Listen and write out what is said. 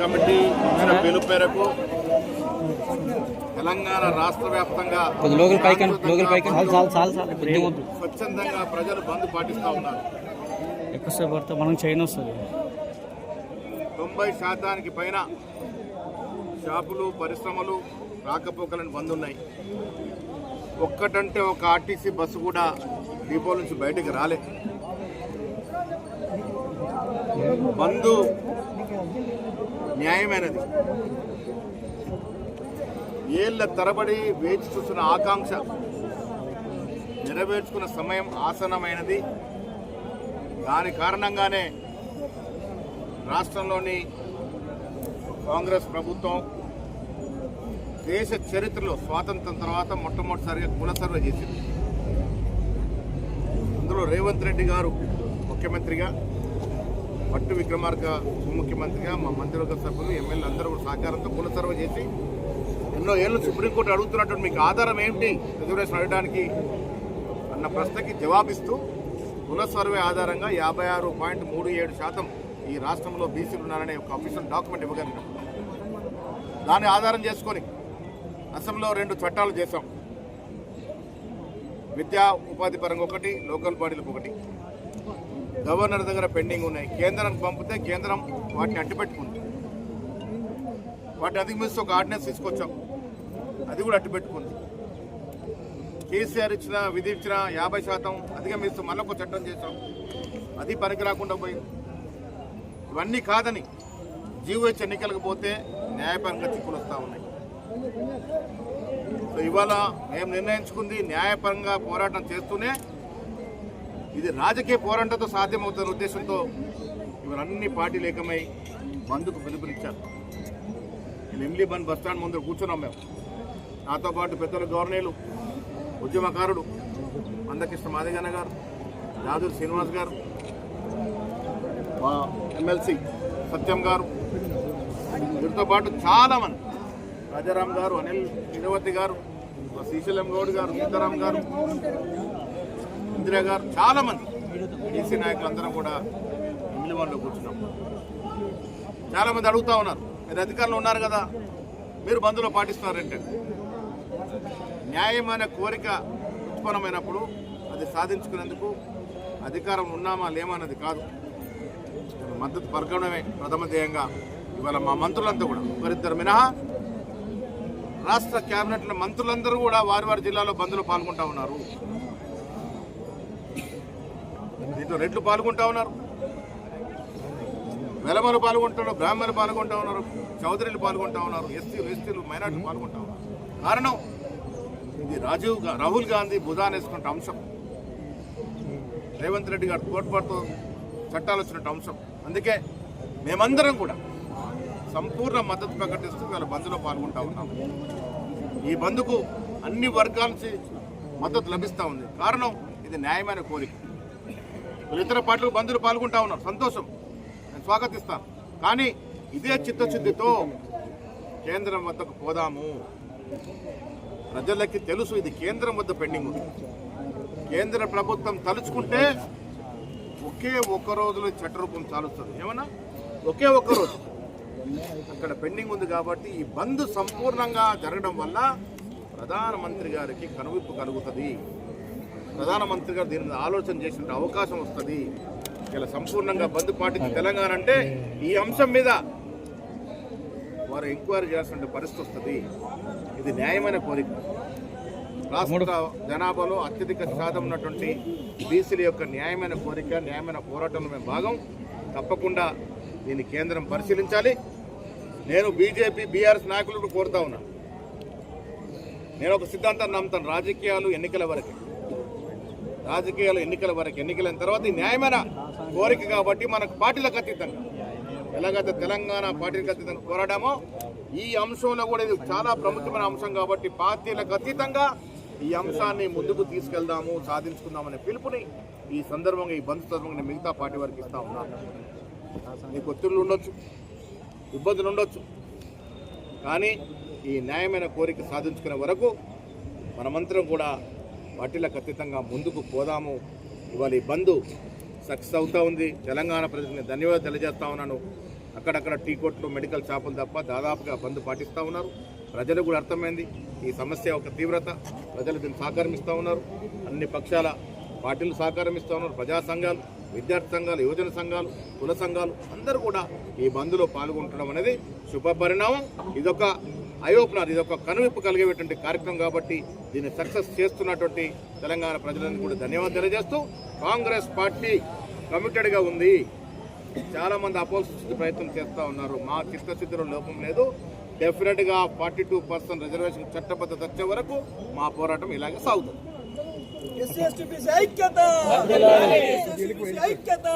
Committee ఇచ్చిన పిలుపు మేరకు తెలంగాణ రాష్ట్ర వ్యాప్తంగా. స్వచ్ఛందంగా ప్రజలు బంద్ పాటిస్తూ ఉన్నారు. ఎక్కువసేపు పడితే మనం చైన్ వస్తుంది. తొంభై శాతానికి పైన షాపులు పరిశ్రమలు రాకపోకలను బంద్ ఉన్నాయి. ఒక్కటంటే ఒక ఆర్టీసీ బస్సు కూడా డిపో నుంచి బయటకు రాలే. బంద్ న్యాయమైనది. ఏళ్ళ తరబడి వేచి చూస్తున్న ఆకాంక్ష నెరవేర్చుకున్న సమయం ఆసనమైనది దాని కారణంగానే రాష్ట్రంలోని కాంగ్రెస్ ప్రభుత్వం దేశ చరిత్రలో స్వాతంత్రం తర్వాత మొట్టమొదటిసారిగా కుల సర్వే చేసింది. అందులో రేవంత్ రెడ్డి గారు ముఖ్యమంత్రిగా పట్టు విక్రమార్క ముఖ్యమంత్రిగా మా మంత్రివర్గ సభ్యులు ఎమ్మెల్యే అందరూ కూడా సహకారంతో కుల చేసి ఎన్నో ఏళ్ళు సుప్రీంకోర్టు అడుగుతున్నటువంటి మీకు ఆధారం ఏమిటి రిజర్వేషన్ అడగడానికి అన్న ప్రశ్నకి జవాబిస్తూ కుల సర్వే ఆధారంగా యాభై ఆరు పాయింట్ మూడు ఏడు శాతం ఈ రాష్ట్రంలో బీసీలు ఉన్నారనే ఒక అఫీషియల్ డాక్యుమెంట్ ఇవ్వగలిగినాం దాన్ని ఆధారం చేసుకొని అసెంబ్లీలో రెండు చట్టాలు చేశాం. విద్యా ఉపాధి పరంగా ఒకటి లోకల్ బాడీలకు ఒకటి. గవర్నర్ దగ్గర పెండింగ్ ఉన్నాయి. కేంద్రానికి పంపితే కేంద్రం వాటిని అడ్డుపెట్టుకుంది వాటిని అధిగమిస్తూ ఒక ఆర్డినెన్స్ తీసుకొచ్చాం. అది కూడా అడ్డుపెట్టుకుంది. కేసీఆర్ ఇచ్చిన విధి ఇచ్చిన యాభై శాతం అధిగమిస్తూ మళ్ళొక చట్టం చేశాం. అది పనికి రాకుండా పోయింది. ఇవన్నీ కాదని జీవోహెచ్ ఎన్నికలకు పోతే న్యాయపరంగా చిక్కులు వస్తూ ఉన్నాయి. సో ఇవాళ మేము నిర్ణయించుకుంది న్యాయపరంగా పోరాటం చేస్తూనే ఇది రాజకీయ పోరాటంతో సాధ్యమవుతున్న ఉద్దేశంతో ఇవన్నీ పార్టీ పార్టీలు ఏకమై బంద్కు పిలుపునిచ్చారు. నేను ఎమ్లీ బంద్ బస్ స్టాండ్ ముందు కూర్చున్నాం మేము. నాతో పాటు పెద్దల గవర్నర్లు ఉద్యమకారుడు అందకృష్ణ మాదిగన్న గారు రాజు శ్రీనివాస్ గారు మా ఎమ్మెల్సీ సత్యం గారు వీరితో పాటు చాలామంది. రాజారాం గారు అనిల్ ఇరవతి గారు శ్రీశైలం గౌడ్ గారు సీతారాం గారు ఇందిరా గారు చాలామంది బీసీ నాయకులందరం కూడా మిలివన్లో కూర్చున్నాం. చాలామంది అడుగుతూ ఉన్నారు మీరు అధికారంలో ఉన్నారు కదా మీరు బంధులో పాటిస్తున్నారంటే. న్యాయమైన కోరిక ఉత్పన్నమైనప్పుడు అది సాధించుకునేందుకు అధికారం ఉన్నామా లేమన్నది కాదు. మద్దతు పరగడమే ప్రథమ ధ్యేయంగా ఇవాళ మా మంత్రులంతా కూడా. ఒకరిద్దరు మినహా రాష్ట్ర కేబినెట్ల మంత్రులందరూ కూడా వారి వారి జిల్లాలో బంద్లో పాల్గొంటా ఉన్నారు. దీంట్లో రెడ్లు పాల్గొంటా ఉన్నారు. వెలమలు పాల్గొంటున్నారు బ్రాహ్మణులు పాల్గొంటా ఉన్నారు చౌదరిలు పాల్గొంటా ఉన్నారు ఎస్సీలు ఎస్టీలు మైనార్టీలు పాల్గొంటా ఉన్నారు. కారణం ఇది రాజీవ్ రాహుల్ గాంధీ భుజానేసుకుంటే అంశం. రేవంత్ రెడ్డి గారు తోడ్పాటుతో చట్టాలు వచ్చినట్టు అంశం. అందుకే మేమందరం కూడా సంపూర్ణ మద్దతు ప్రకటిస్తూ వాళ్ళ బంద్లో పాల్గొంటా ఉన్నాం. ఈ బంద్కు అన్ని వర్గాల నుంచి మద్దతు లభిస్తూ ఉంది. కారణం ఇది న్యాయమైన కోరిక. ఇతర పార్టీలు బంధువులు పాల్గొంటా ఉన్నారు. సంతోషం. నేను స్వాగతిస్తాను. కానీ ఇదే చిత్తశుద్ధితో కేంద్రం వద్దకు పోదాము. ప్రజలకి తెలుసు ఇది కేంద్రం వద్ద పెండింగ్ ఉంది. కేంద్ర ప్రభుత్వం తలుచుకుంటే ఒకే ఒక్క రోజులో చట్టరూపం చాలుస్తుంది. ఏమన్నా? ఒకే ఒక్క రోజు. అక్కడ పెండింగ్ ఉంది కాబట్టి ఈ బంద్ సంపూర్ణంగా జరగడం వల్ల ప్రధానమంత్రి గారికి కనువిప్పు కలుగుతుంది. ప్రధానమంత్రి గారు దీని మీద ఆలోచన చేసిన అవకాశం వస్తుంది. ఇలా సంపూర్ణంగా బంద్ పాటించి తెలంగాణ అంటే ఈ అంశం మీద వారు ఎంక్వైరీ చేయాల్సిన పరిస్థితి వస్తుంది. ఇది న్యాయమైన కోరిక. రాష్ట్ర జనాభాలో అత్యధిక శాతం ఉన్నటువంటి బీసీల యొక్క న్యాయమైన కోరిక న్యాయమైన పోరాటంలో మేము భాగం. తప్పకుండా దీన్ని కేంద్రం పరిశీలించాలి. నేను బీజేపీ బీఆర్ఎస్ నాయకులకు కోరుతా ఉన్నా. నేను ఒక సిద్ధాంతాన్ని నమ్ముతాను. రాజకీయాలు ఎన్నికల వరకే. రాజకీయాలు ఎన్నికల వరకు ఎన్నికలైన తర్వాత ఈ న్యాయమైన కోరిక కాబట్టి మనకు పార్టీలకు అతీతంగా. ఎలాగైతే తెలంగాణ పార్టీలకు అతీతంగా కోరడమో ఈ అంశంలో కూడా ఇది చాలా ప్రముఖమైన అంశం కాబట్టి పార్టీలకు అతీతంగా ఈ అంశాన్ని ముందుకు తీసుకెళ్దాము సాధించుకుందామనే పిలుపుని ఈ సందర్భంగా ఈ బంధు సందర్భంగా మిగతా పార్టీ వారికి ఇస్తా ఉన్నాను నీకు ఒత్తిళ్ళు ఉండొచ్చు ఇబ్బందులు ఉండొచ్చు కానీ ఈ న్యాయమైన కోరిక సాధించుకునే వరకు మనమంతరం కూడా పార్టీలకు అతీతంగా ముందుకు పోదాము. ఇవాళ ఈ బంద్ సక్సెస్ అవుతూ ఉంది. తెలంగాణ ప్రజలకు ధన్యవాదాలు తెలియజేస్తా ఉన్నాను. అక్కడక్కడ టీ కొట్లు మెడికల్ షాపులు తప్ప దాదాపుగా బంద్ పాటిస్తూ ఉన్నారు. ప్రజలకు కూడా అర్థమైంది. ఈ సమస్య ఒక తీవ్రత. ప్రజలు దీన్ని సహకరిస్తూ ఉన్నారు. అన్ని పక్షాల పార్టీలు సహకరిస్తూ ఉన్నారు. ప్రజా సంఘాలు విద్యార్థి సంఘాలు యువజన సంఘాలు కుల సంఘాలు అందరూ కూడా ఈ బంద్లో పాల్గొంటడం అనేది శుభ పరిణామం ఇదొక ఐ ఓపెనర్ ఇది ఒక కనువిప్పు కలిగేటువంటి కార్యక్రమం కాబట్టి దీన్ని సక్సెస్ చేస్తున్నటువంటి తెలంగాణ ప్రజలందరికీ కూడా ధన్యవాదాలు తెలియజేస్తూ కాంగ్రెస్ పార్టీ కమిటెడ్గా ఉంది. చాలా మంది అపోజ్ ప్రయత్నం చేస్తూ ఉన్నారు. మా చిత్తశుద్ధిలో లోపం లేదు. డెఫినెట్గా ఫార్టీ టూ పర్సెంట్ రిజర్వేషన్ చట్టబద్ధత వచ్చే వరకు మా పోరాటం ఇలాగే సాగుతుంది. ఐక్యత